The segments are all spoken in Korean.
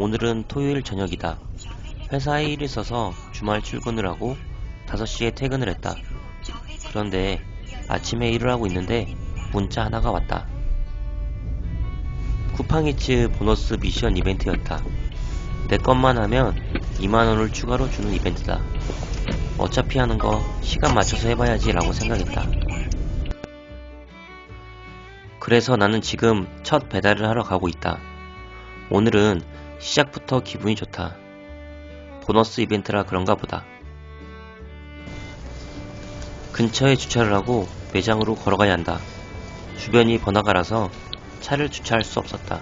오늘은 토요일 저녁이다. 회사에 일이 있어서 주말 출근을 하고 5시에 퇴근을 했다. 그런데 아침에 일을 하고 있는데 문자 하나가 왔다. 쿠팡이츠 보너스 미션 이벤트였다. 내 것만 하면 2만원을 추가로 주는 이벤트다. 어차피 하는 거 시간 맞춰서 해봐야지 라고 생각했다. 그래서 나는 지금 첫 배달을 하러 가고 있다. 오늘은 시작부터 기분이 좋다. 보너스 이벤트라 그런가 보다. 근처에 주차를 하고 매장으로 걸어가야 한다. 주변이 번화가라서 차를 주차할 수 없었다.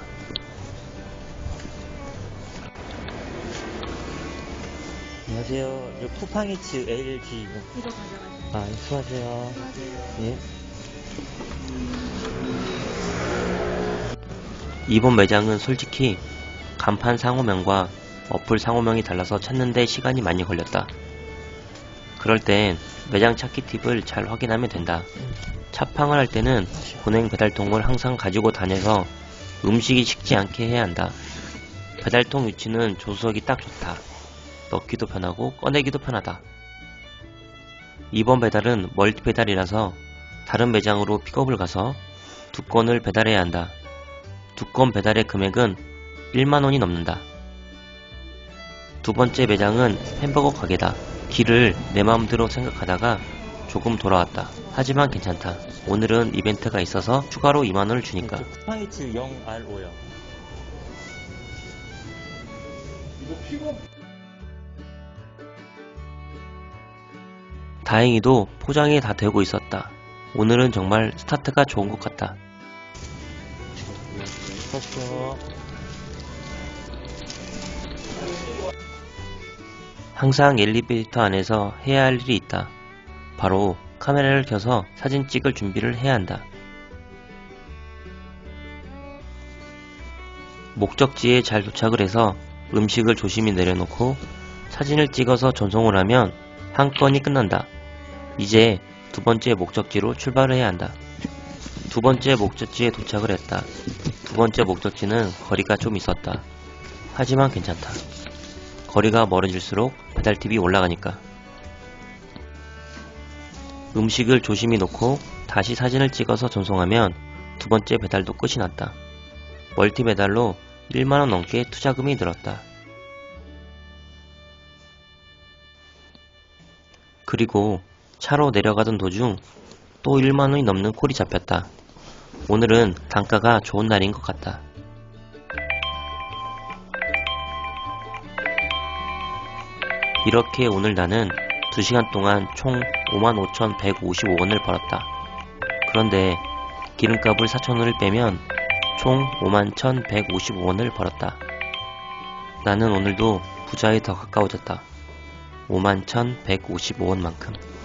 안녕하세요. 저 쿠팡이츠 LG 이거 가져가세요. 아, 수고하세요. 예. 이번 매장은 솔직히 간판 상호명과 어플 상호명이 달라서 찾는데 시간이 많이 걸렸다. 그럴 땐 매장 찾기 팁을 잘 확인하면 된다. 차팡을 할 때는 보냉 배달통을 항상 가지고 다녀서 음식이 식지 않게 해야 한다. 배달통 위치는 조수석이 딱 좋다. 넣기도 편하고 꺼내기도 편하다. 이번 배달은 멀티 배달이라서 다른 매장으로 픽업을 가서 두 건을 배달해야 한다. 두 건 배달의 금액은 1만원이 넘는다. 두 번째 매장은 햄버거 가게다. 길을 내 마음대로 생각하다가 조금 돌아왔다. 하지만 괜찮다. 오늘은 이벤트가 있어서 추가로 2만원을 주니까. 쿠팡이츠 0R5요. 다행히도 포장이 다 되고 있었다. 오늘은 정말 스타트가 좋은 것 같다. 수고하십시오. 항상 엘리베이터 안에서 해야 할 일이 있다. 바로 카메라를 켜서 사진 찍을 준비를 해야 한다. 목적지에 잘 도착을 해서 음식을 조심히 내려놓고 사진을 찍어서 전송을 하면 한 건이 끝난다. 이제 두 번째 목적지로 출발을 해야 한다. 두 번째 목적지에 도착을 했다. 두 번째 목적지는 거리가 좀 있었다. 하지만 괜찮다. 거리가 멀어질수록 배달팁이 올라가니까. 음식을 조심히 놓고 다시 사진을 찍어서 전송하면 두 번째 배달도 끝이 났다. 멀티 배달로 1만원 넘게 투자금이 늘었다. 그리고 차로 내려가던 도중 또 1만원이 넘는 콜이 잡혔다. 오늘은 단가가 좋은 날인 것 같다. 이렇게 오늘 나는 2시간 동안 총 55,155원을 벌었다. 그런데 기름값을 4,000원을 빼면 총 51,155원을 벌었다. 나는 오늘도 부자에 더 가까워졌다. 51,155원만큼.